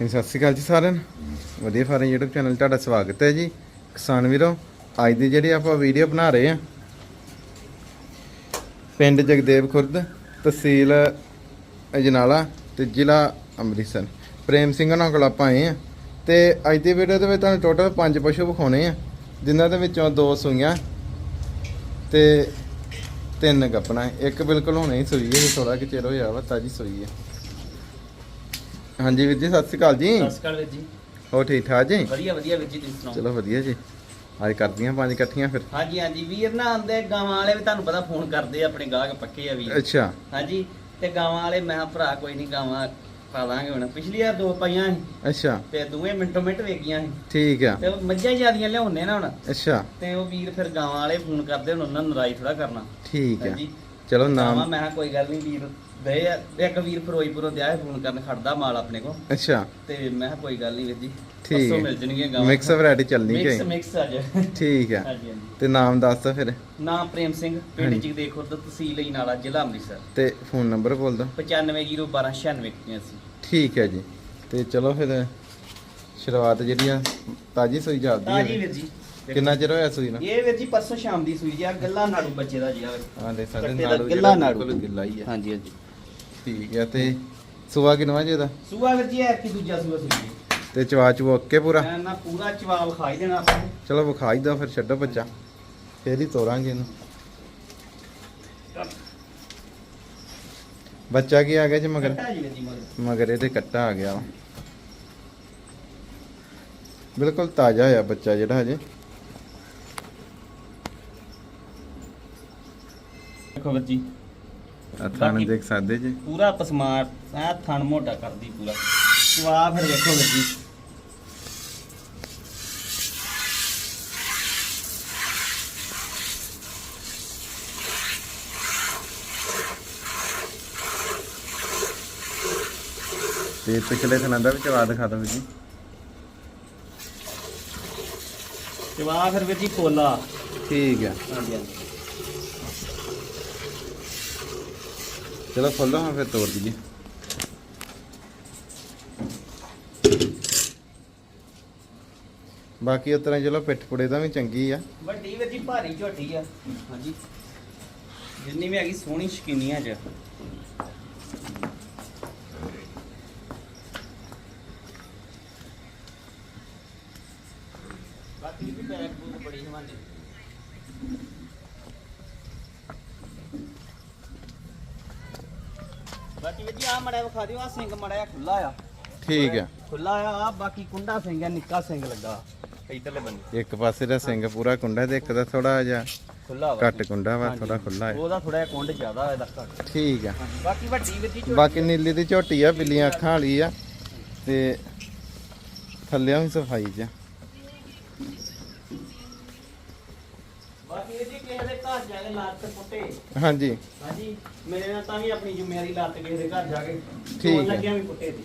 ਹਾਂਜੀ, ਸਤਿ ਸ਼੍ਰੀ ਅਕਾਲ ਜੀ ਸਾਰਿਆਂ ਨੂੰ। ਵਧੀਆ ਫਾਰਮ YouTube ਚੈਨਲ 'ਤੇ ਤੁਹਾਡਾ ਸਵਾਗਤ ਹੈ ਜੀ। ਕਿਸਾਨ ਵੀਰੋ ਅੱਜ ਦੀ ਜਿਹੜੀ ਆਪਾਂ ਵੀਡੀਓ ਬਣਾ ਰਹੇ ਹਾਂ ਪਿੰਡ ਜਗਦੇਵ ਖੁਰਦ ਤਹਿਸੀਲ ਅਜਨਾਲਾ ਤੇ ਜ਼ਿਲ੍ਹਾ ਅੰਮ੍ਰਿਤਸਰ। ਪ੍ਰੇਮ ਸਿੰਘ ਨਾਲ ਕੋਲ ਆਪਾਂ ਆਏ ਹਾਂ ਤੇ ਅੱਜ ਦੀ ਵੀਡੀਓ ਦੇ ਵਿੱਚ ਤੁਹਾਨੂੰ ਟੋਟਲ ਪੰਜ ਪਸ਼ੂ ਵਿਖਾਉਣੇ ਆ ਜਿਨ੍ਹਾਂ ਦੇ ਵਿੱਚੋਂ ਦੋ ਸੂਈਆਂ ਤੇ ਤਿੰਨ ਗੱਪਣਾ। ਇੱਕ ਬਿਲਕੁਲ ਹੁਣੇ ਹੀ ਸੂਈ ਹੈ ਥੋੜਾ ਕਿ ਚਿਰ ਹੋਇਆ ਵਾ ਤਾਜੀ ਸੂਈ ਹੈ। ਹਾਂਜੀ ਵੀਰ ਜੀ ਸਤਿ ਸ਼੍ਰੀ ਅਕਾਲ ਜੀ। ਸਤਿ ਸ਼੍ਰੀ ਅਕਾਲ ਵੀਰ ਜੀ। ਹੋ ਠੀਕ ਠਾਕ ਜੀ? ਵਧੀਆ ਵਧੀਆ ਵੀਰ ਜੀ ਤੁਸੀਂ ਸੁਣਾਓ? ਚਲੋ ਵਧੀਆ ਜੀ। ਅੱਜ ਕਰਦੀਆਂ ਪੰਜ ਇਕੱਠੀਆਂ ਫਿਰ। ਹਾਂਜੀ ਹਾਂਜੀ। ਵੀਰ ਨਾ ਆਂਦੇ ਗਾਵਾਂ ਵਾਲੇ ਵੀ ਤੁਹਾਨੂੰ ਪਤਾ ਫੋਨ ਕਰਦੇ ਆ ਆਪਣੇ ਗਾਹਕ ਪੱਕੇ ਆ ਵੀਰ। ਅੱਛਾ। ਹਾਂਜੀ ਤੇ ਗਾਵਾਂ ਵਾਲੇ ਮੈਂ ਭਰਾ ਕੋਈ ਨਹੀਂ ਗਾਵਾਂ ਪਾ ਹੁਣ। ਪਿਛਲੀ ਵਾਰ ਦੋ ਪਾਈਆਂ ਸੀ। ਅੱਛਾ। ਤੇ ਦੋਵੇਂ ਮਿੰਟੋ ਮਿੰਟ ਵੇਗੀਆਂ ਸੀ। ਠੀਕ ਆ। ਤੇ ਮੱਝਾਂ ਜਿਆਦੀਆਂ ਲਿਆਉਣੇ ਨਾ ਹੁਣ। ਅੱਛਾ। ਤੇ ਉਹ ਵੀਰ ਫਿਰ ਗਾਵਾਂ ਵਾਲੇ ਫੋਨ ਕਰਦੇ ਹੁਣ ਉਹਨਾਂ ਨੂੰ ਨਰਾਈ ਥੋੜਾ ਕਰਨਾ। ਠੀਕ ਆ। ਚਲੋ ਨਾਮ ਮੈਂ ਕੋਈ ਗੱਲ ਨਹੀਂ ਵੀਰ। ਆ ਇੱਕ ਵੀਰ ਫਿਰੋਜ਼ਪੁਰੋਂ ਦਿਆ ਫੋਨ ਕਰਨ ਖੜਦਾ ਮਾਲ ਆਪਣੇ ਕੋਲ। ਅੱਛਾ। ਤੇ ਮੈਂ ਕਿਹਾ ਕੋਈ ਗੱਲ ਨਹੀਂ ਵੀਰ ਜੀ ਠੀਕ ਹੈ। ਮਿਲ ਜਣਗੀਆਂ ਗਾਵਾਂ। ਮਿਕਸ ਵੈਰਾਈਟੀ ਚੱਲਣੀ ਮਿਕਸ ਕਿ ਮਿਕਸ ਅੱਜ। ਠੀਕ ਆ ਹਾਂਜੀ ਹਾਂਜੀ। ਤੇ ਨਾਮ ਦੱਸ ਤਾ ਫਿਰ। ਨਾਮ ਪ੍ਰੇਮ ਸਿੰਘ ਪਿੰਡ। ਜਗਦੇ ਖੁਰਦ ਤਹਿਸੀਲ ਇਨਾਲਾ ਜ਼ਿਲ੍ਹਾ ਅੰਮ੍ਰਿਤਸਰ। ਤੇ ਫੋਨ ਨੰਬਰ ਬੋਲ ਦੋ 9501296181 ਠੀਕ ਹੈ ਜੀ। ਤੇ ਚਲੋ ਫਿਰ ਸ਼ੁਰੂਆਤ ਜਿਹੜੀ ਆ ਤਾਜੀ ਸੂਈ ਜਾਂਦੀ ਤਾਜੀ ਹੈ ਵੀਰ ਜੀ। ਕਿੰਨਾ ਚਿਰ ਹੋਇਆ ਸੂਈ ਨੂੰ? ਇਹ ਵੀਰ ਜੀ ਪਰਸੋਂ ਸ਼ਾਮ ਦੀ ਸੂਈ ਜੀ ਆ ਗੱਲਾਂ ਨਾੜੂ ਬੱਚੇ ਦਾ ਜੀ ਆ। ਹਾਂ ਦੇ ਸਾਡੇ ਨਾਲ ਗਿੱਲਾ ਨਾੜੂ। ਗਿੱਲਾ ਹੀ ਆ। ਹਾਂਜੀ ਹਾਂਜੀ। ਠੀਕ ਆ ਤੇ ਸੁਆ ਕਿਨਵਾ ਜੀ ਇਹਦਾ ਸੂਆ ਵੀਰ ਜੀ ਐ ਕੀ ਦੂਜਾ ਸੂਆ ਸੂਈ ਤੇ ਚਵਾ ਚੂ ਓਕੇ ਪੂਰਾ? ਮੈਂ ਨਾ ਪੂਰਾ ਚਵਾਲ ਖਾਈ ਦੇਣਾ ਆਪਾਂ। ਨੂੰ। ਚਲੋ ਵਿਖਾਈ ਦੋ ਫਿਰ ਛੱਡੋ ਬੱਚਾ। ਫੇਰ ਹੀ ਤੋਰਾਂਗੇ ਇਹਨੂੰ। ਬੱਚਾ ਕੀ ਆ ਗਿਆ ਜੀ ਮਗਰ? ਕੱਟਾ ਜੀ ਵੀਰ ਜੀ ਮਗਰ। ਮਗਰ ਇਹਦੇ ਕੱਟਾ ਆ ਗਿਆ ਵਾ। ਬਿਲਕੁਲ ਤਾਜ਼ਾ ਹੋਇਆ ਬੱਚਾ ਜਿਹੜਾ ਹਜੇ। ਦੇਖੋ ਵੀਰ ਜੀ ਥਣ ਬਾਕੀ- ਦੇਖ ਸਕਦੇ ਜੀ? ਪੂਰਾ ਪਸਮਾਰ ਆ ਥਣ ਮੋਟਾ ਕਰਦੀ ਪੂਰਾ। ਚਵਾ ਫਿਰ ਵੇਖੋ ਵੀਰ ਜੀ। ਤੇ ਪਿਛਲੇ ਥਣਾਂ ਦਾ ਵੀ ਚਵਾ ਦਿਖਾ ਦੋ ਜੀ। ਚਵਾ ਫਿਰ ਵੀਰ ਜੀ ਪੋਲਾ ਠੀਕ ਆ ਹਾਂਜੀ ਹਾਂਜੀ। ਚਲੋ ਖੋਲੋ ਹਾਂ ਫਿਰ ਤੋੜ ਦਈਏ। ਬਾਕੀ ਉਸ ਤਰ੍ਹਾਂ ਚਲੋ ਪਿੱਠ ਪੁੜੇ ਦਾ ਵੀ ਚੰਗੀ ਆ। ਵੱਡੀ ਵੀਰ ਭਾਰੀ ਝੋਟੀ ਆ। ਹਾਂਜੀ। ਜਿੰਨੀ ਵੀ ਹੈਗੀ ਸੋਹਣੀ ਸ਼ਕੀਨੀਆਂ ਚ ਬਾਕੀ ਵੀ ਬੈਕ ਬੂਕ ਬੜੀ ਹਵਾਨੇ ਬਾਕੀ ਵੀਰ ਜੀ ਆ ਮੜਿਆ ਵਿਖਾ ਦਿਓ ਆ ਸਿੰਘ ਮੜਿਆ ਖੁੱਲਾ ਆ। ਠੀਕ ਆ। ਖੁੱਲਾ ਆ ਆ ਬਾਕੀ ਕੁੰਡਾ ਸਿੰਘ ਆ ਨਿੱਕਾ ਸਿੰਘ ਲੱਗਾ। ਇਧਰਲੇ ਬੰਨੇ। ਇੱਕ ਪਾਸੇ ਦਾ ਸਿੰਘ ਪੂਰਾ ਕੁੰਡਾ ਤੇ ਇੱਕ ਦਾ ਥੋੜਾ ਜਿਹਾ ਖੁੱਲਾ ਵਾ। ਘੱਟ ਕੁੰਡਾ ਵਾ ਹਾਂਜੀ। ਥੋੜਾ ਖੁੱਲਾ ਹੈ ਉਹਦਾ ਥੋੜਾ ਜਿਹਾ ਕੁੰਡ ਜ਼ਿਆਦਾ ਇਹਦਾ ਘੱਟ। ਠੀਕ ਆ। ਹਾਂਜੀ, ਬਾਕੀ ਵੱਡੀ ਵੀਰ ਜੀ ਝੋਟੀ ਬਾਕੀ ਨੀਲੀ ਦੀ ਝੋਟੀ ਆ ਬਿੱਲੀਆਂ ਅੱਖਾਂ ਵਾਲੀ ਆ। ਤੇ ਥੱਲਿਆਂ ਵੀ ਸਫ਼ਾਈ ਚ ਬਾਕੀ ਵੀਰ ਜੀ ਕਿਸੇ ਦੇ ਘਰ ਜਾ ਕੇ ਲੱਤ ਪੁੱਟੇ। ਹਾਂਜੀ। ਹਾਂਜੀ ਮੇਰੇ ਨਾਲ ਤਾਂ ਵੀ ਆਪਣੀ ਜ਼ਿੰਮੇਵਾਰੀ ਲੱਤ ਕਿਸੇ ਦੇ ਘਰ ਜਾ ਕੇ। ਠੀਕ ਹੈ। ਲੱਗਿਆ ਵੀ ਪੁੱਟੇ ਦੀ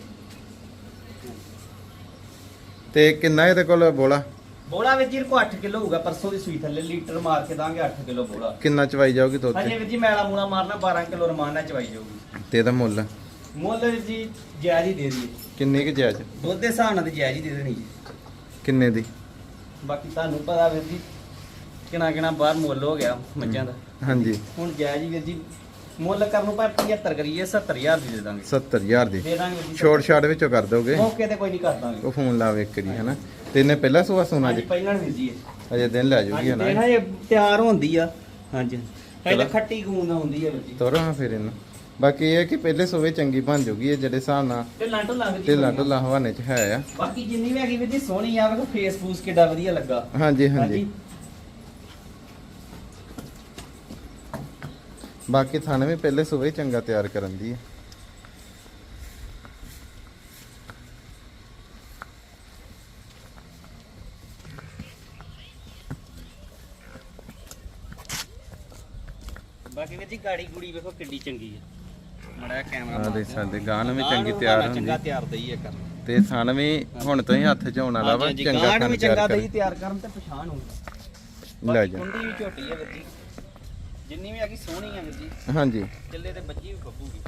ਤੇ ਕਿੰਨਾ ਇਹਦੇ ਕੋਲ ਬੋਲਾ? ਬੋਲਾ ਵੀਰ ਜੀ ਕੋ 8 ਕਿਲੋ ਹੋਊਗਾ ਪਰਸੋਂ ਦੀ ਸੂਈ ਥੱਲੇ ਲੀਟਰ ਮਾਰ ਕੇ ਦਾਂਗੇ 8 ਕਿਲੋ ਬੋਲਾ। ਕਿੰਨਾ ਚਵਾਈ ਜਾਊਗੀ ਹਾਂਜੀ ਤੇ ਵੀਰ ਜੀ ਮੈਲਾ ਮੂਲਾ ਮਾਰਨਾ 12 ਕਿਲੋ ਰਮਾਨ ਚਵਾਈ ਜਾਊਗੀ। ਤੇ ਇਹਦਾ ਮੁੱਲ? ਮੁੱਲ ਵੀਰ ਜੀ ਜਾਇਜ਼ ਹੀ ਦੇ ਦਈਏ। ਕਿੰਨੇ ਕੁ ਜਾਇਜ਼? ਦੁੱਧ ਦੇ ਹਿਸਾਬ ਨਾਲ ਤੇ ਜਾਇਜ਼ ਹੀ ਦੇ ਦੇਣੀ ਜੀ। ਕਿੰਨੇ ਦੀ? ਬਾਕੀ ਤੁਹਾਨੂੰ ਪਤਾ ਵੀਰ ਜੀ ਕਿਣਾ ਕਿਣਾ ਬਾਹਰ ਮੁੱਲ ਹੋ ਗਿਆ ਮੱਝਾਂ ਦਾ। ਹਾਂਜੀ। ਹੁਣ ਜਾਇਜ਼ ਹੀ ਵੀਰ ਜੀ ਮੁੱਲ ਕਰਨ ਨੂੰ ਭਾਵੇਂ 75 ਕਰੀਏ 70000 ਦੀ ਦੇ ਦਾਂਗੇ। 70000 ਦੀ। ਦੇ ਦਾਂਗੇ ਜੀ। ਛੋਟ ਵਿੱਚੋਂ ਕਰ ਦੋਗੇ? ਮੌਕੇ ਤੇ ਕੋਈ ਨਹੀਂ ਕਰ ਦਾਂਗੇ। ਉਹ ਫੋਨ ਲਾਵੇ ਇੱਕ ਦੀ ਹਨਾ? ਤੇ ਇਹਨੇ ਪਹਿਲਾਂ ਸੁਆ ਸੋਨਾ ਹਾਂਜੀ ਜੀ? ਪਹਿਲਾਂ ਵੀਰ ਜੀ। ਇਹ। ਅਜੇ ਦਿਨ ਲੈ ਜੂਗੀ ਹਾਂਜੀ ਹਨਾ? ਇਹ ਤਿਆਰ ਹੁੰਦੀ ਆ। ਹਾਂਜੀ। ਪਹਿਲੇ ਚਲੋ। ਖੱਟੀ ਗੂੰਦ ਹੁੰਦੀ ਆ ਵੀਰ ਜੀ। ਤੋਰੋ ਫਿਰ ਇਹਨੂੰ। ਬਾਕੀ ਇਹ ਹੈ ਕਿ ਪਹਿਲੇ ਸੋਵੇ ਚੰਗੀ ਬਣ ਜੂਗੀ ਇਹ ਜਿਹੜੇ ਹਿਸਾਬ ਨਾਲ ਤੇ ਲਾਂਟੋ ਲੱਗ ਜੀ ਢਿੱਲਾ ਢੁੱਲਾ ਹਵਾਨੇ ਚ ਹੈ ਆ। ਬਾਕੀ ਜਿੰਨੀ ਵੀ ਹੈਗੀ ਵੀਰ ਜੀ ਸੋਹਣੀ ਆ ਵੇਖੋ ਫੇਸ ਫੂਸ ਕਿੱਡਾ ਵਧੀਆ ਲੱਗਾ। ਹਾਂਜੀ। ਹਾਂਜੀ। ਬਾਕੀ ਥਾਣੇ ਵੀ ਪਹਿਲੇ ਸੋਵੇ ਚੰਗਾ ਤਿਆਰ ਕਰਨ ਦੀ ਹੈ ਬਾਕੀ ਵੀਰ ਜੀ ਗਾੜੀ ਗੁੜੀ ਵੇਖੋ ਕਿੱਡੀ ਚੰਗੀ ਆ। ਮੜਾ ਕੈਮਰਾ ਆ ਦੇ ਸਾਡੇ ਗਾਣ ਵੀ ਚੰਗੀ ਤਿਆਰ ਚੰਗਾ ਹੁੰਦੀ। ਤਿਆਰ ਦਈ ਆ ਕਰ ਤੇ ਥਣ ਵੀ ਹੁਣ ਤੋਂ ਹੀ ਹੱਥ 'ਚ ਆਉਣ ਵਾਲਾ ਵਾ ਚੰਗਾ ਥਣ ਤਿਆਰ ਚੰਗਾ ਕਰ ਦਈ ਤਿਆਰ ਕਰਨ ਤੇ ਪਛਾਣ ਹੋਊ ਲੈ ਬਾਕੀ ਜਾ। ਕੁੰਡੀ ਵੀ ਝੋਟੀ ਆ ਵੀਰ ਜੀ। ਜਿੰਨੀ ਵੀ ਹੈਗੀ ਸੋਹਣੀ ਆ ਵੀਰ ਜੀ। ਹਾਂਜੀ। ਚੱਲੇ ਤੇ ਬੱਜੀ ਵੀ ਬੱਬੂਗੀ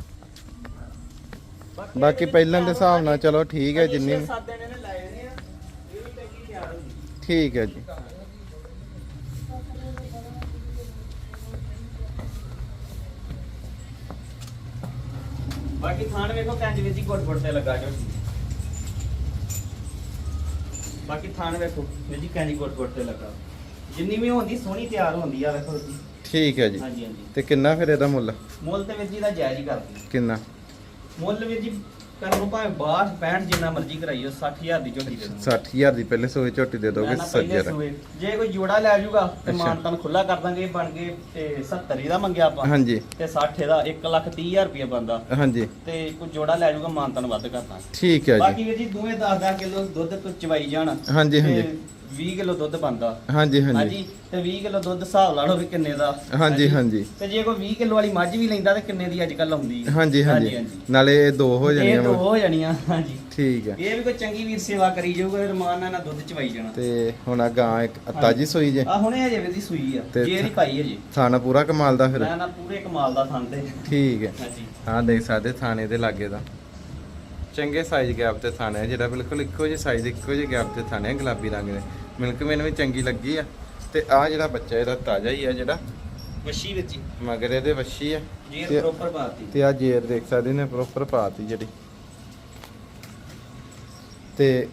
ਬਾਕੀ ਪਹਿਲਾਂ ਦੇ ਹਿਸਾਬ ਨਾਲ ਚਲੋ ਠੀਕ ਹੈ ਜਿੰਨੀ ਵੀ- 7 ਦਿਨ ਇਹਨੇ ਲਾਏ ਨੇ ਆ। ਇਹ ਵੀ ਟੈਂਕੀ ਤਿਆਰ ਹੋ ਗਈ। ਠੀਕ ਹੈ ਜੀ। ਬਾਕੀ ਥਾਣ ਵੇਖੋ ਕੰਜ ਵਿੱਚ ਹੀ ਗੁੱਟ ਗੁੱਟ ਤੇ ਲੱਗਾ ਜੋ ਬਾਕੀ ਥਾਣ ਵੇਖੋ ਜੀ ਕੰਜ ਗੁੱਟ ਗੁੱਟ ਤੇ ਲੱਗਾ। ਜਿੰਨੀ ਵੀ ਹੁੰਦੀ ਸੋਹਣੀ ਤਿਆਰ ਹੁੰਦੀ ਆ ਵੇਖੋ ਜੀ। ਠੀਕ ਹੈ ਜੀ। ਹਾਂਜੀ ਹਾਂਜੀ। ਤੇ ਕਿੰਨਾ ਫਿਰ ਇਹਦਾ ਮੁੱਲ? ਮੁੱਲ ਤੇ ਵੀਰ ਜੀ ਦਾ ਜਾਇਜ਼ ਹੀ ਕਰਦੀ। ਕਿੰਨਾ? ਮੁੱਲ ਵੀਰ ਜੀ ਕਰਨੋਂ ਭਾਵੇਂ 62 65 ਜਿੰਨਾ ਮਰਜ਼ੀ ਕਰਾਈਓ 60000 ਦੀ ਝੋਟੀ ਦੇ ਦੂੰਗਾ 60000 ਦੀ ਪਹਿਲੇ ਸੋਏ ਝੋਟੀ ਦੇ ਦੋਗੇ ਮੈਂ ਨਾ ਪਹਿਲੇ ਸੱਜਰ ਸੂਏ। ਜੇ ਕੋਈ ਜੋੜਾ ਲੈ ਜਾਊਗਾ ਤੇ। ਮਾਨਤਨ ਖੁੱਲਾ ਕਰ ਦਾਂਗੇ ਬਣ ਗਏ ਤੇ 70 ਇਹਦਾ ਮੰਗਿਆ ਆਪਾਂ। ਹਾਂਜੀ। ਤੇ 60 ਇਹਦਾ 1 ਲੱਖ 30000 ਰੁਪਏ ਬੰਦਾ ਹਾਂਜੀ। ਤੇ ਕੋਈ ਜੋੜਾ ਲੈ ਜਾਊਗਾ ਮਾਨਤਨ ਵੱਧ ਕਰ ਦਾਂਗੇ। ਠੀਕ ਹੈ ਜੀ। ਬਾਕੀ ਵੀਰ ਜੀ ਦੋਵੇਂ 10-10 ਕਿਲੋ ਦੁੱਧ ਤੋਂ ਚਵਾਈ ਜਾਣ। ਹਾਂਜੀ, ਹਾਂਜੀ। 20 ਕਿਲੋ ਦੁੱਧ ਬੰਦਾ ਹਾਂਜੀ ਹਾਂਜੀ। ਹਾਂਜੀ ਤੇ 20 ਕਿਲੋ ਦੁੱਧ ਹਿਸਾਬ ਲਾ ਲਓ ਵੀ ਕਿੰਨੇ ਦਾ। ਹਾਂਜੀ ਹਾਂਜੀ। ਤੇ ਜੇ ਕੋਈ 20 ਕਿਲੋ ਵਾਲੀ ਮੱਝ ਵੀ ਲੈਂਦਾ ਤੇ ਕਿੰਨੇ ਦੀ ਅੱਜ ਕੱਲ ਆਉਂਦੀ ਹੈ? ਹਾਂਜੀ ਹਾਂਜੀ। ਨਾਲੇ ਇਹ ਦੋ ਹੋ ਇਹ ਜਾਣੀਆਂ ਦੋ ਵਾ। ਹੋ ਜਾਣੀਆਂ ਹਾਂਜੀ। ਠੀਕ ਹੈ ਇਹ ਵੀ ਕੋਈ ਚੰਗੀ ਵੀਰ ਸੇਵਾ ਕਰੀ ਜਾਊਗਾ ਰਮਾਨ ਨਾਲ ਨਾ ਦੁੱਧ ਚਵਾਈ ਜਾਣਾ। ਤੇ ਹੁਣ ਆ ਗਾਂ ਇੱਕ ਤਾਜੀ ਸੋਈ ਜੇ। ਆ ਹੁਣੇ ਅਜੇ ਵੀ ਸੂਈ ਆ। ਤੇ ਜੇ ਨਹੀਂ ਪਾਈ ਅਜੇ ਥਾਣਾ ਪੂਰਾ ਕਮਾਲ ਦਾ ਫਿਰ। ਮੈਂ ਨਾ ਪੂਰੇ ਕਮਾਲ ਦਾ ਤੇ। ਠੀਕ ਹੈ ਹਾਂਜੀ। ਹਾਂ ਦੇਖ ਸਕਦੇ ਥਾਣੇ ਦੇ ਲਾਗੇ ਦਾ। ਚੰਗੇ ਸਾਈਜ਼ ਗੈਪ ਤੇ ਥਾਣੇ ਆ ਜਿਹੜਾ ਬਿਲਕੁਲ ਇੱਕੋ ਜਿਹੇ ਸਾਈਜ਼ ਇੱਕੋ ਜਿਹੇ ਗੈਪ ਤੇ ਥਾਣੇ ਆ ਗੁਲਾਬੀ ਰੰਗ ਦੇ। ਮਿਲਕ ਮੈਨੂੰ ਵੀ ਚੰਗੀ ਲੱਗੀ ਆ। ਤੇ ਆ ਜਿਹੜਾ ਬੱਚਾ ਇਹਦਾ ਤਾਜ਼ਾ ਹੀ ਆ ਜਿਹੜਾ। ਵਸ਼ੀ ਵਿੱਚ ਮਗਰ ਇਹਦੇ ਵੱਛੀ ਆ। ਜੇਰ ਪ੍ਰੋਪਰ ਪਾਤੀ। ਤੇ ਆ ਜੇਰ ਦੇਖ ਸਕਦੇ ਨੇ ਪ੍ਰੋਪਰ ਪਾਤੀ ਜਿਹੜੀ। ਤੇ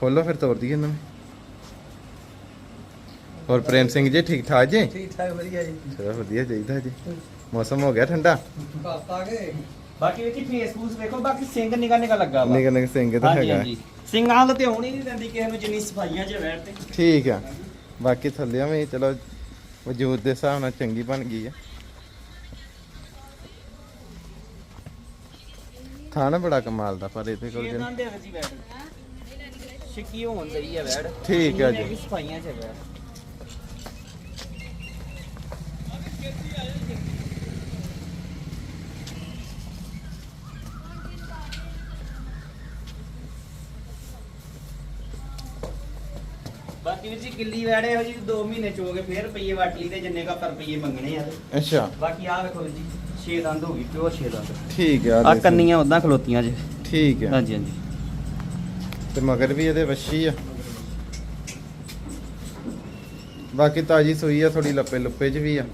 ਖੋਲੋ ਫਿਰ ਤੋੜ ਦਈਏ ਇਹਨਾਂ ਨੂੰ। ਹੋਰ ਪ੍ਰੇਮ ਸਿੰਘ ਜੀ ਠੀਕ ਠਾਕ ਜੀ? ਠੀਕ ਠਾਕ ਵਧੀਆ ਜੀ। ਚਲੋ ਵਧੀਆ ਚਾਹੀਦਾ ਜੀ। ਮੌਸਮ ਹੋ ਗਿਆ ਠੰਡਾ? ਕਾਤਾ ਕੇ ਬਾਕੀ ਵਿੱਚ ਫੇਸਬੁੱਕ ਵੇਖੋ ਬਾਕੀ ਸਿੰਘ ਨਿਗਾ ਨਿਗਾ ਲੱਗਾ ਵਾ। ਨਿਕ ਨਿਕ ਸਿੰਘ ਤਾਂ ਹੈਗਾ। ਹਾਂਜੀ। ਸਿੰਘਾਂ ਵਾਲ ਤੇ ਆਉਣ ਹੀ ਨਹੀਂ ਦਿੰਦੀ ਕਿਸੇ ਨੂੰ ਜਿੰਨੀ ਸਫਾਈਆਂ 'ਚ ਬੈਠ ਤੇ ਠੀਕ ਆ। ਬਾਕੀ ਥੱਲੇ ਵੀ ਚਲੋ ਵਜੂਦ ਦੇ ਹਿਸਾਬ ਨਾਲ ਚੰਗੀ ਬਣ ਗਈ ਆ। ਥਾਣਾ ਬੜਾ ਕਮਾਲ ਦਾ ਪਰ ਇਹਦੇ ਕੋਲ ਇਹ ਜਿਹੜਾ ਨਾਂ ਦੇ ਵਿੱਚ ਹੀ ਬੈਠ ਸ਼ਿੱਕੀ ਹੋਣ ਦਈ ਆ ਬੈਠ। ਠੀਕ ਆ ਜੀ। ਸਫਾਈਆਂ 'ਚ ਬੈਠ। ਬਾਕੀ ਵੀ ਜੀ ਕਿੱਲੀ ਵੈੜੇ ਹੋ ਜੀ 2 ਮਹੀਨੇ ਚ ਹੋ ਗਏ ਫੇਰ ਰੁਪਈਏ ਵਟ ਲਈ ਤੇ ਜਿੰਨੇ ਕਾ ਪਰ ਰੁਪਈਏ ਮੰਗਣੇ ਆ ਤੇ। ਅੱਛਾ। ਬਾਕੀ ਆ ਵੇਖੋ ਜੀ 6 ਦੰਦ ਹੋ ਗਈ ਪਿਓਰ 6 ਦੰਦ। ਠੀਕ ਆ ਆ ਦੇਖ। ਕੰਨੀਆਂ ਉਦਾਂ ਖਲੋਤੀਆਂ ਜੇ। ਠੀਕ ਆ। ਹਾਂਜੀ ਹਾਂਜੀ। ਤੇ ਮਗਰ ਵੀ ਇਹਦੇ ਵੱਛੀ ਆ। ਬਾਕੀ ਤਾਜੀ ਸੂਈ ਆ ਥੋੜੀ ਲੱਪੇ ਲੁੱਪੇ ਚ ਵੀ ਆ।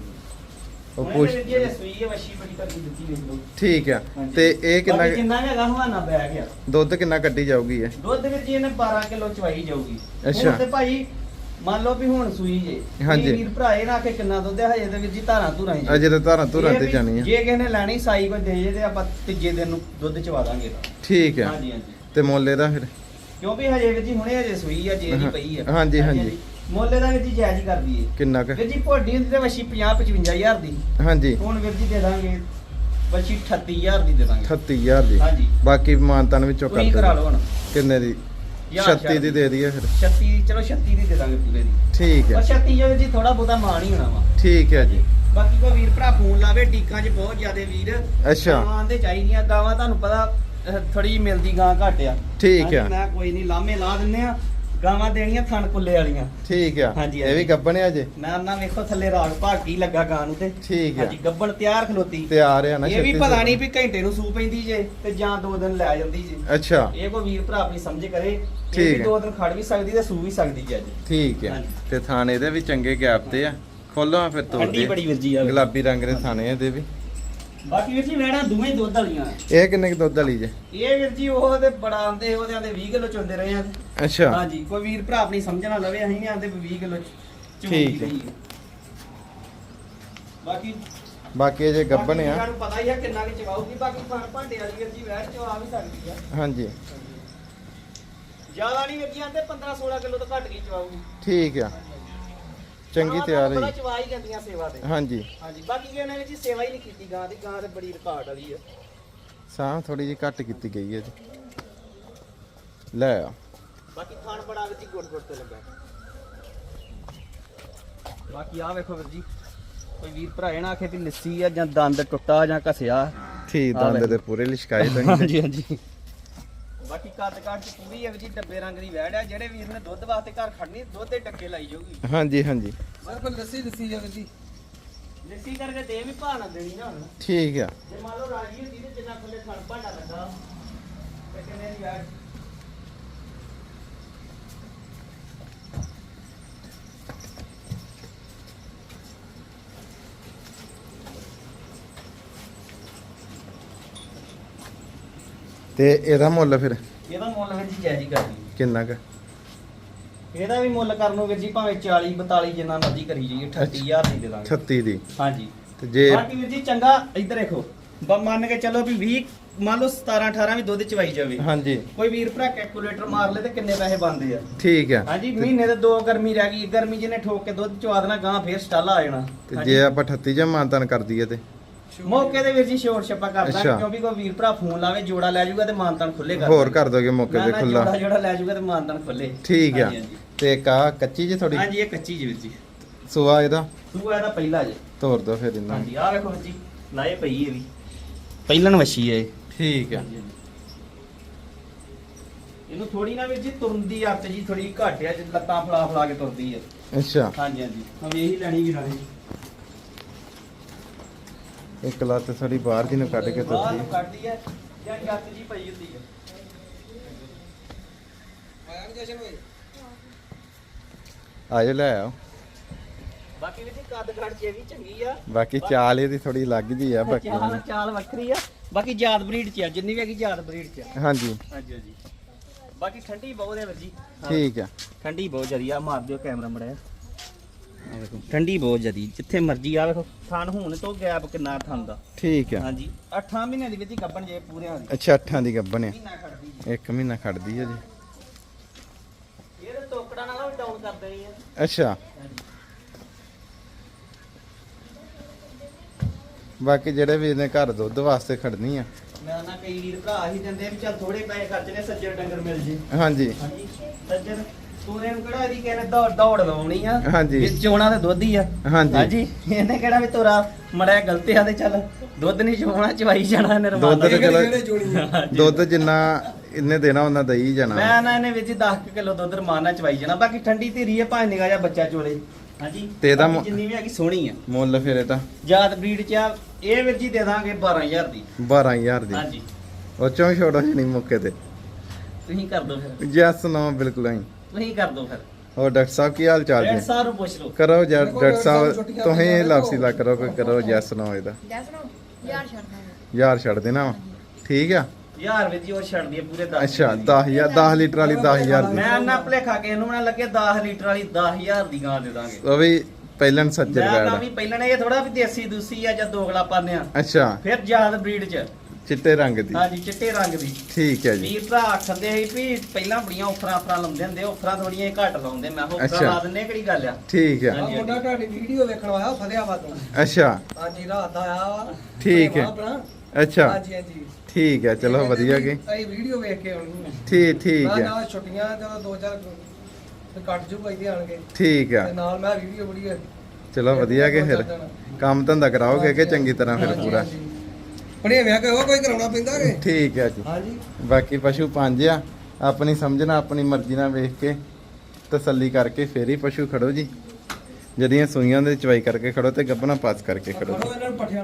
ਉਹ ਇਹ ਸੂਈ ਹੈ ਵਸ਼ੀ ਬੜੀ ਕਰਦੀ ਦਿੱਤੀ ਵੇਖ ਲਓ ਠੀਕ ਆ। ਹਾਂਜੀ। ਤੇ ਇਹ ਕਿੰਨਾ ਬਾਕੀ ਜਿੰਨਾ ਵੀ ਹੈਗਾ ਹਵਾਨਾ ਬੈ ਗਿਆ। ਦੁੱਧ ਕਿੰਨਾ ਕੱਢੀ ਜਾਊਗੀ ਇਹ? ਦੁੱਧ ਵਿੱਚ ਜੀ ਇਹਨੇ 12 ਕਿਲੋ ਚਵਾਈ ਜਾਊਗੀ। ਅੱਛਾ। ਹੁਣ ਤੇ ਭਾਈ ਮੰਨ ਲਓ ਵੀ ਹੁਣ ਸੂਈ ਜੇ। ਹਾਂਜੀ। ਵੀਰ ਭਰਾ ਇਹ ਨਾ ਕਿ ਕਿੰਨਾ ਦੁੱਧ ਹੈ? ਹਜੇ ਤੇ ਵੀਰ ਜੀ ਧਾਰਾਂ ਧੁਰਾਂ ਹੀ। ਅਜੇ ਤਾਂ ਧਾਰਾਂ ਧੁਰਾਂ ਤੇ ਜਾਣੀ ਆ ਜੇ ਕਿਸੇ ਨੇ ਲੈਣੀ ਸਾਈ ਕੋਈ ਦੇ ਜੇ ਤੇ ਆਪਾਂ ਤੀਜੇ ਦਿਨ ਨੂੰ ਦੁੱਧ ਚਵਾ ਦਾਂਗੇ। ਠੀਕ ਆ। ਹਾਂਜੀ ਹਾਂਜੀ। ਤੇ ਮੁੱਲ ਇਹਦਾ ਫਿਰ? ਕਿਉਂਕਿ ਹਜੇ ਵੀਰ ਜੀ ਹੁਣੇ ਹਜੇ ਸੂਈ ਆ ਜੇ ਦੀ ਹਾਂ, ਪਈ ਆ। ਹਾਂਜੀ, ਹਾਂਜੀ। ਮੁੱਲ ਦਾ ਵੀਰ ਜੀ ਜਾਇਜ਼ ਹੀ ਕਰਦੀ ਏ ਕਿੰਨਾ ਕੁ? ਵੀਰ ਜੀ ਭੋਡੀ ਹੁੰਦੀ ਤੇ ਵਸ਼ੀ 50 55000 ਦੀ। ਹਾਂਜੀ। ਹੁਣ ਵੀਰ ਜੀ ਦੇ ਦਾਂਗੇ ਵਸ਼ੀ 38000 ਦੀ ਦੇ ਦਾਂਗੇ। 38000 ਦੀ। ਹਾਂਜੀ। ਬਾਕੀ ਮਾਨਤਨ ਵਿੱਚੋਂ ਤੁਸੀਂ ਕਰ ਕਰਾ ਦਿਓ। ਲਓ ਹੁਣ। ਕਿੰਨੇ ਦੀ? ਯਾਰ 36 ਦੀ ਦੇ ਦਈਏ ਫਿਰ। 36 ਚਲੋ 36 ਦੀ ਦੇ ਦਾਂਗੇ ਪੂਰੇ ਦੀ। ਠੀਕ ਪਰ ਹੈ 36 ਜੋ ਜੀ ਥੋੜਾ ਬਹੁਤਾ ਮਾਣ ਹੀ ਹੋਣਾ ਵਾ। ਠੀਕ ਹੈ ਜੀ। ਬਾਕੀ ਕੋਈ ਵੀਰ ਭਰਾ ਫੋਨ ਲਾਵੇ ਟੀਕਾਂ 'ਚ ਬਹੁਤ ਜ਼ਿਆਦੇ ਵੀਰ। ਅੱਛਾ। ਗਾਵਾਂ ਦੇ ਚਾਹੀਦੀਆਂ ਗਾਵਾਂ ਤੁਹਾਨੂੰ ਪਤਾ ਥੋੜੀ ਮਿਲਦੀ ਗਾਂ ਘੱਟ ਆ। ਠੀਕ ਹਾਂਜੀ, ਆ। ਮੈਂ ਕੋਈ ਨਹੀਂ ਲਾਮੇ ਲਾ ਦਿੰਨੇ ਆ। ਗਾਵਾਂ ਦੇਣੀਆਂ ਥਣ ਕੁੱਲੇ ਵਾਲੀਆਂ। ਠੀਕ ਆ। ਹਾਂਜੀ, ਇਹ ਵੀ ਹਾਂਜੀ। ਗੱਬਣਿਆ ਜੇ। ਮੈਂ ਨਾ ਵੇਖੋ ਥੱਲੇ ਰਾਗ ਭਾਗੀ ਲੱਗਾ ਗਾਂ ਨੂੰ ਤੇ। ਠੀਕ ਆ। ਹਾਂਜੀ ਗੱਬਣ ਤਿਆਰ ਖਲੋਤੀ। ਤੇ ਆ ਨਾ ਇਹ ਵੀ ਛੱਤੀ ਪਤਾ। ਨਹੀਂ ਵੀ ਘੰਟੇ ਨੂੰ ਸੂ ਪੈਂਦੀ ਜੇ ਤੇ ਜਾਂ ਦੋ ਦਿਨ ਲੈ ਜਾਂਦੀ ਜੇ। ਅੱਛਾ। ਇਹ ਕੋਈ ਵੀਰ ਭਰਾ ਆਪਣੀ ਸਮਝ ਕਰੇ ਇਹ ਠੀਕ ਵੀ ਹੈ। ਦੋ ਦਿਨ ਖੜ ਵੀ ਸਕਦੀ ਤੇ ਸੂ ਵੀ ਸਕਦੀ ਜੇ ਅੱਜ। ਠੀਕ ਹਾਂਜੀ। ਤੇ ਥਾਣੇ ਇਹਦੇ ਵੀ ਚੰਗੇ ਗੈਪ ਤੇ ਆ। ਖੋਲੋ ਆ ਫਿਰ ਤੋੜ ਠੰਡੀ ਦੇ। ਬੜੀ ਵੀਰ ਜੀ ਆ। ਗੁਲਾਬੀ ਰੰਗ ਦੇ ਥਾਣੇ ਇਹਦੇ ਵੀ। ਬਾਕੀ ਵੀਰ ਜੀ ਵੈੜਾਂ ਦੋਵੇਂ ਦੁੱਧ ਵਾਲੀਆਂ। ਇਹ ਕਿੰਨੇ ਕੁ ਦੁੱਧ ਵਾਲੀ ਜੇ? ਇਹ ਵੀਰ ਜੀ ਉਹ ਤੇ ਬੜਾ ਆਂਦੇ ਉਹਦੇ ਆਂਦੇ 20 ਕਿਲੋ ਚੁੰਦੇ ਰਹੇ ਆ। ਅੱਛਾ। ਹਾਂਜੀ ਕੋਈ ਵੀਰ ਭਰਾ ਆਪਣੀ ਸਮਝਣਾ ਲਵੇ ਅਸੀਂ ਆਂਦੇ ਵੀ 20 ਕਿਲੋ ਠੀਕ ਹੈ। ਬਾਕੀ ਬਾਕੀ ਅਜੇ ਗੱਬਣ ਬਾਕੀ ਆ। ਵੀਰਾਂ ਨੂੰ ਪਤਾ ਹੀ ਆ ਕਿੰਨਾ ਕਿ ਚਵਾਉਗੀ ਬਾਕੀ ਫਣ ਭਾਂਡੇ ਵਾਲੀ ਵੀਰ ਜੀ ਵੈੜ ਚਵਾ ਵੀ ਸਕਦੀ ਆ। ਹਾਂਜੀ। ਜ਼ਿਆਦਾ ਨਹੀਂ ਵੀਰ ਜੀ ਆਂਦੇ 15 16 ਕਿਲੋ ਤੋਂ ਘੱਟ ਕੀ ਚਵਾਉਗੀ ਠੀਕ ਆ। ਚੰਗੀ ਤਿਆਰ। ਬੜਾ ਹੈ ਚਵਾ ਹੀ ਜਾਂਦੀਆਂ ਸੇਵਾ ਤੇ। ਹਾਂਜੀ। ਹਾਂਜੀ ਬਾਕੀ ਕਿਹਨੇ ਵਿੱਚ ਸੇਵਾ ਹੀ ਨਹੀਂ ਕੀਤੀ ਗਾਂ ਦੀ ਗਾਂ ਤੇ ਬੜੀ ਰਿਕਾਰਡ ਵਾਲੀ ਆ। ਸਾਹ ਥੋੜੀ ਜਿਹੀ ਘੱਟ ਕੀਤੀ ਗਈ ਹੈ ਜੀ। ਲੈ ਆ। ਬਾਕੀ ਖਾਣ ਬੜਾ ਵਿੱਚ ਗੁੜ ਗੁੜ ਤੇ ਲੱਗਾ। ਬਾਕੀ ਆ ਵੇਖੋ ਵੀਰ ਜੀ ਕੋਈ ਵੀਰ ਭਰਾ ਇਹ ਨਾ ਆਖੇ ਵੀ ਲੱਸੀ ਆ ਜਾਂ ਦੰਦ ਟੁੱਟਾ ਜਾਂ ਘਸਿਆ। ਠੀਕ ਦੰਦ। ਦੇ ਪੂਰੇ ਲਿਸ਼ਕਾਏ ਤਾਂ ਹਾਂਜੀ ਹਾਂਜੀ। ਬਾਕੀ ਕੱਦ ਕਾਠ ਚ ਪੂਰੀ ਹੈ ਵੀ ਜੀ ਡੱਬੇ ਰੰਗ ਦੀ ਵੈੜ ਆ ਜਿਹੜੇ ਵੀਰ ਨੇ ਦੁੱਧ ਵਾਸਤੇ ਘਰ ਖੜਨੀ ਦੁੱਧ ਦੇ ਟੱਕੇ ਲਾਈ ਜਾਊਗੀ। ਹਾਂਜੀ ਹਾਂਜੀ। ਸਰ ਕੋਈ ਲੱਸੀ ਲੱਸੀ ਜਾਵੇ ਜੀ? ਲੱਸੀ ਕਰਕੇ ਦੇ ਵੀ ਭਾਅ ਨਾ ਦੇਣੀ ਨਾ ਹੁਣ। ਠੀਕ ਆ। ਜੇ ਮੰਨ ਲਓ ਰਾਜੀ ਹੁੰਦੀ ਤੇ ਜਿੰਨਾ ਥਣ ਭਾਂਡਾ ਲੱਗਾ। ਤੇ ਕਿੰਨੇ ਦੀ ਵੈੜ? ਤੇ ਇਹਦਾ ਮੁੱਲ ਫਿਰ? ਇਹਦਾ ਮੁੱਲ ਵੀਰ ਜੀ ਜਾਇਜ਼ ਹੀ ਕਰਦੀ ਕਿੰਨਾ ਕੁ? ਇਹਦਾ ਵੀ ਮੁੱਲ ਕਰਨ ਨੂੰ ਵੀਰ ਜੀ ਭਾਵੇਂ 40 42 ਜਿੰਨਾ ਮਰਜ਼ੀ ਕਰੀ ਜਾਈਏ 38000 ਦੀ ਦੇ ਦਾਂਗੇ। 36 ਦੀ। ਹਾਂਜੀ। ਤੇ ਜੇ ਬਾਕੀ ਵੀਰ ਜੀ ਚੰਗਾ ਇੱਧਰ ਦੇਖੋ। ਬ- ਮੰਨ ਕੇ ਚੱਲੋ ਵੀ 20 ਮੰਨ ਲਓ 17 18 ਵੀ ਦੁੱਧ ਚਵਾਈ ਜਾਵੇ। ਹਾਂਜੀ। ਕੋਈ ਵੀਰ ਭਰਾ ਕੈਲਕੂਲੇਟਰ ਮਾਰ ਲੇ ਤੇ ਕਿੰਨੇ ਪੈਸੇ ਬਣਦੇ ਆ। ਠੀਕ ਆ। ਹਾਂਜੀ ਮਹੀਨੇ ਦੇ ਦੋ ਗਰਮੀ ਰਹਿ ਗਈ ਗਰਮੀ ਜਿਹਨੇ ਠੋਕ ਕੇ ਦੁੱਧ ਚਵਾ ਦੇਣਾ ਗਾਂ ਫੇਰ ਸਟਾਲਾ ਆ ਜਾਣਾ। ਤੇ। ਜੇ ਆਪਾਂ 38 ਜਾਂ ਮਾਨਤਨ ਕਰ ਦਈਏ ਤੇ? ਮੌਕੇ ਦੇ ਵਿੱਚ ਜੀ ਸ਼ੋਰ ਛੱਪਾ ਕਰਦਾ ਅੱਛਾ। ਕਿਉਂਕਿ ਕੋਈ ਵੀਰ ਭਰਾ ਫੋਨ ਲਾਵੇ ਜੋੜਾ ਲੈ ਜਾਊਗਾ ਤੇ ਮਾਨਤਨ ਖੁੱਲੇ ਕਰ ਹੋਰ ਕਰ ਦੋਗੇ ਮੌਕੇ ਤੇ ਖੁੱਲਾ ਜੋੜਾ ਲੈ ਜਾਊਗਾ ਤੇ ਮਾਨਤਨ ਖੁੱਲੇ ਠੀਕ ਆ। ਹਾਂਜੀ, ਹਾਂਜੀ। ਤੇ ਕਾ ਕੱਚੀ ਜੇ ਥੋੜੀ ਹਾਂਜੀ ਇਹ ਕੱਚੀ ਜੀ ਵੀਰ ਜੀ। ਸੁਆ ਇਹਦਾ? ਤੂੰ ਇਹਦਾ ਪਹਿਲਾ ਜੇ। ਤੋਰ ਦੋ ਫਿਰ ਇਹਨਾਂ। ਹਾਂਜੀ ਆਹ ਵੇਖੋ ਵੀਰ ਜੀ ਲਾਏ ਪਈ ਇਹ ਵੀ। ਪਹਿਲਣ ਵਛੀ ਹੈ ਠੀਕ ਆ। ਇਹਨੂੰ ਥੋੜੀ ਨਾ ਵੀਰ ਜੀ ਤੁਰਨ ਦੀ ਆਦਤ ਜੀ ਥੋੜੀ ਘੱਟ ਆ ਲੱਤਾਂ ਫਲਾ ਫਲਾ ਕੇ ਤੁਰਦੀ ਹੈ ਅੱਛਾ। ਹਾਂਜੀ ਹਾਂਜੀ। ਹਮ ਇਹੀ ਲੈਣੀ ਵੀ ਰਾਣੀ। ਇੱਕ ਲੱਤ ਥੋੜੀ ਬਾਹਰ ਜੀ ਨੂੰ ਕੱਢ ਕੇ ਬਾਹਰ ਤੁਰਦੀ ਨੂੰ ਕੱਢਦੀ ਹੈ ਜਾਂ ਜੱਤ ਜੀ ਪਈ ਹੁੰਦੀ ਹੈ ਆਇਆ ਨੀ ਜਸ਼ਨ ਓਏ ਆਜੋ ਲੈ ਆਓ। ਬਾਕੀ ਜੀ ਕੱਦ ਚ ਇਹ ਵੀ ਚੰਗੀ ਆ। ਬਾਕੀ ਚਾਲ ਇਹਦੀ ਥੋੜੀ ਲੱਗਦੀ ਆ ਬਾਕੀ ਚਾਲ ਚਾਲ ਵੱਖਰੀ ਆ। ਬਾਕੀ ਜਾਤ ਬਰੀਡ ਚ ਆ ਜਿੰਨੀ ਵੀ ਹੈਗੀ ਜਾਤ ਬਰੀਡ ਚ ਆ। ਹਾਂਜੀ। ਹਾਂਜੀ ਹਾਂਜੀ। ਬਾਕੀ ਠੰਡੀ ਬਹੁਤ ਹੈ ਵੀਰ ਜੀ। ਠੀਕ ਆ। ਠੰਡੀ ਬਹੁਤ ਜ਼ਿਆਦੀ ਆ ਮਾਰ ਦਿਓ ਕੈਮਰਾ ਮੜਿਆ। ਆ ਵੇਖੋ ਠੰਡੀ ਬਹੁਤ ਜ਼ਿਆਦੀ ਜਿੱਥੇ ਮਰਜ਼ੀ ਆ ਵੇਖੋ। ਥਣ ਹੁਣ ਤੋਂ ਗੈਪ ਕਿੰਨਾ ਥਣ ਦਾ। ਠੀਕ ਆ। ਹਾਂਜੀ 8 ਮਹੀਨਿਆਂ ਦੀ ਵਿੱਚ ਹੀ ਗੱਬਣ ਜੇ ਪੂਰਿਆਂ ਦੀ ਅੱਛਾ ਅੱਠਾਂ ਦੀ ਗੱਬਨ ਆ। ਮਹੀਨਾ ਖੜਦੀ। ਇੱਕ ਮਹੀਨਾ ਖੜਦੀ ਆ ਜੀ। ਨਾਲ ਡਾਊਨ ਆ। ਅੱਛਾ। ਬਾਕੀ ਜਿਹੜੇ ਵੀਰ ਨੇ ਘਰ ਦੁੱਧ ਵਾਸਤੇ ਖੜਨੀ ਆ। ਮੈਂ ਨਾ ਕਈ ਵੀਰ ਭਰਾ ਹੀ ਦਿੰਦੇ ਵੀ ਚੱਲ ਥੋੜੇ ਪੈਸੇ ਖਰਚਨੇ ਸੱਜਰ ਡੰਗਰ ਮਿਲ ਜੇ। ਹਾਂਜੀ। ਹਾਂਜੀ ਸੱਜਰ ਤੂਰੇ ਨੂੰ ਕਿਹੜਾ ਇਹਦੀ ਕਹਿੰਦੇ ਦੌੜ ਦੌੜ ਲਾਉਣੀ ਆ। ਹਾਂਜੀ। ਵਿੱਚ ਚੋਣਾ ਤੇ ਦੁੱਧ ਹੀ ਆ। ਹਾਂਜੀ। ਇਹਨੇ ਕਿਹੜਾ ਵੀ ਤੋਰਾ ਮੜਿਆ ਗਲਤੀ ਆ ਤੇ ਚੱਲ ਦੁੱਧ ਨਹੀਂ ਚੋਣਾ ਚਵਾਈ ਜਾਣਾ ਨਿਰਮਾਨ ਦੁੱਧ ਤੇ ਚਲੋ ਕਿਹੜੇ ਚੋਣੀ ਆ? ਦੁੱਧ ਜਿੰਨਾ ਇਹਨੇ ਦੇਣਾ ਉਹਨਾਂ ਦਈ ਜਾਣਾ। ਮੈਂ ਨਾ ਇਹਨੇ ਵਿੱਚ 10 ਕਿਲੋ ਦੁੱਧ ਰਮਾਨਾ ਚਵਾਈ ਜਾਣਾ। ਬਾਕੀ ਠੰਡੀ ਧੀਰੀ ਹੈ ਭਾਵੇਂ ਨਿਗਾ ਜਾ ਬੱਚਾ ਚੋਲੇ। ਹਾਂਜੀ। ਤੇ ਇਹਦਾ ਬਾਕੀ ਮੁ- ਜਿੰਨੀ ਵੀ ਹੈਗੀ ਸੋਹਣੀ ਆ। ਮੁੱਲ ਫਿਰ ਇਹਦਾ ਜਾਤ ਬਰੀਡ ਚ ਆ ਇਹ ਵੀਰ ਜੀ ਦੇ ਦਾਂਗੇ 12000 ਦੀ। 12000 ਦੀ। ਹਾਂਜੀ। ਉਹ ਚੋਂ ਛੋੜੋ ਨਹੀਂ ਮੁੱਕੇ ਤੇ। ਤੁਸੀਂ ਕਰ ਦਿਓ ਫਿਰ। ਜੈਸ ਨੋ ਬਿਲਕੁਲ ਹੀ ਤੁਸੀਂ ਕਰ ਦਿਓ ਫਿਰ। ਹੋਰ ਡਾਕਟਰ ਸਾਹਿਬ ਕੀ ਹਾਲ ਚਾਲ ਡੇਢ ਜੀ ਸਾਲ ਨੂੰ ਪੁੱਛ ਲਓ। ਕਰੋ ਜੀ ਦੇਖੋ ਡਾਕਟਰ ਸਾਹਿਬ ਤੁਸੀਂ ਪਈਆਂ ਨੇ ਲਾਪਸੀ ਲਓ। ਲਾ ਕਰੋ ਕੋਈ ਕਰੋ ਜੈਸ ਨੋ ਇਹਦਾ। ਜੈਸ ਨੂੰ ਯਾਰ ਛੱਡ ਦਾਂਗੇ ਯਾਰ ਛੱਡ ਦੇਣਾ ਵਾ। ਠੀਕ ਆ? ਯਾਰ ਵੀਰ ਜੀ ਉਹ ਛੱਡਦੀ ਹੈ ਪੂਰੇ 10 ਅੱਛਾ 10000 10 ਲੀਟਰ ਵਾਲੀ 10000 ਦੀ। ਮੈਂ ਨਾ ਭਲੇਖਾ ਕੇ ਇਹਨੂੰ ਨਾ ਲੱਗੇ 10 ਲੀਟਰ ਵਾਲੀ 10000 ਦੀ ਗਾਂ ਦੇ ਦਾਂਗੇ। ਉਹ ਵੀ ਪਹਿਲਨ ਸੱਜਰ ਮੈਂ ਨਾ ਬੈਡ ਵੀ ਪਹਿਲਾਂ ਨੇ ਇਹ ਥੋੜਾ ਵੀ ਦੇਸੀ ਦੂਸੀ ਆ ਜਾਂ ਦੋਗਲਾ ਪਾਉਂਦੇ ਆ। ਅੱਛਾ। ਫਿਰ ਜਾਤ ਬਰੀਡ ਚ। ਚਿੱਟੇ ਰੰਗ ਦੀ। ਹਾਂਜੀ ਚਿੱਟੇ ਰੰਗ ਦੀ। ਠੀਕ ਹੈ ਜੀ। ਵੀਰ ਭਰਾ ਆਖਦੇ ਸੀ ਵੀ ਪਹਿਲਾਂ ਬੜੀਆਂ ਆਫਰਾਂ ਆਫਰਾਂ ਲਾਉਂਦੇ ਹੁੰਦੇ ਆਫਰਾਂ ਥੋੜੀਆਂ ਘੱਟ ਲਾਉਂਦੇ। ਮੈਂ ਉਹ ਅੱਛਾ। ਲਾ ਦਿੰਦੇ ਕਿਹੜੀ ਗੱਲ ਆ? ਠੀਕ ਆ ਆ ਹਾਂਜੀ, ਮੁੰਡਾ ਤੁਹਾਡੀ ਵੀਡੀਓ ਵੇਖਣ ਆਇਆ ਫਤਿਆਬਾਦ ਤੋਂ। ਅੱਛਾ। ਹਾਂਜੀ ਰਾਤ ਦਾ ਆਇਆ ਵਾ। ਠੀਕ ਹੈ। ਆਪਣਾ। ਅੱਛਾ। ਹਾਂਜੀ ਹਾਂਜੀ। ਠੀਕ ਹੈ ਚਲੋ ਵਧੀਆ ਗਏ ਅਸੀਂ ਵੀਡੀਓ ਵੇਖ ਕੇ ਆਉਣੀ ਠੀਕ ਠੀਕ ਮੈਂ ਹੈ। ਨਾਲ ਛੁੱਟੀਆਂ ਜਦੋਂ ਦੋ ਚਾਰ ਤੇ ਕੱਟ ਜੂ ਪੈਦੇ ਆਣਗੇ ਠੀਕ ਆ ਤੇ ਨਾਲ ਮੈਂ ਵੀਡੀਓ ਬੜੀ ਚਲੋ ਵਧੀਆ ਗਏ ਫਿਰ ਕੰਮ ਧੰਦਾ ਕਰਾਓਗੇ ਕਿ ਚੰਗੀ ਤਰ੍ਹਾਂ ਫਿਰ ਪੂਰਾ? ਪੜੇ ਵਿਆਹ ਕੋਈ ਕੋਈ ਕਰਾਉਣਾ ਪੈਂਦਾ ਕਿ? ਠੀਕ ਹੈ ਜੀ। ਹਾਂਜੀ। ਬਾਕੀ ਪਸ਼ੂ ਪੰਜ ਆ। ਆਪਣੀ ਸਮਝਣਾ ਆਪਣੀ ਮਰਜ਼ੀ ਨਾਲ ਵੇਖ ਕੇ ਤਸੱਲੀ ਕਰਕੇ ਫੇਰ ਹੀ ਪਸ਼ੂ ਖੜੋ ਜੀ। ਜਦੀਆਂ ਸੂਈਆਂ ਦੇ ਚਵਾਈ ਕਰਕੇ ਖੜੋ ਤੇ ਗੱਬਣਾ ਪਾਸ ਕਰਕੇ ਖੜੋ ਇਹਨਾਂ ਨੂੰ ਪੱਠਿਆਂ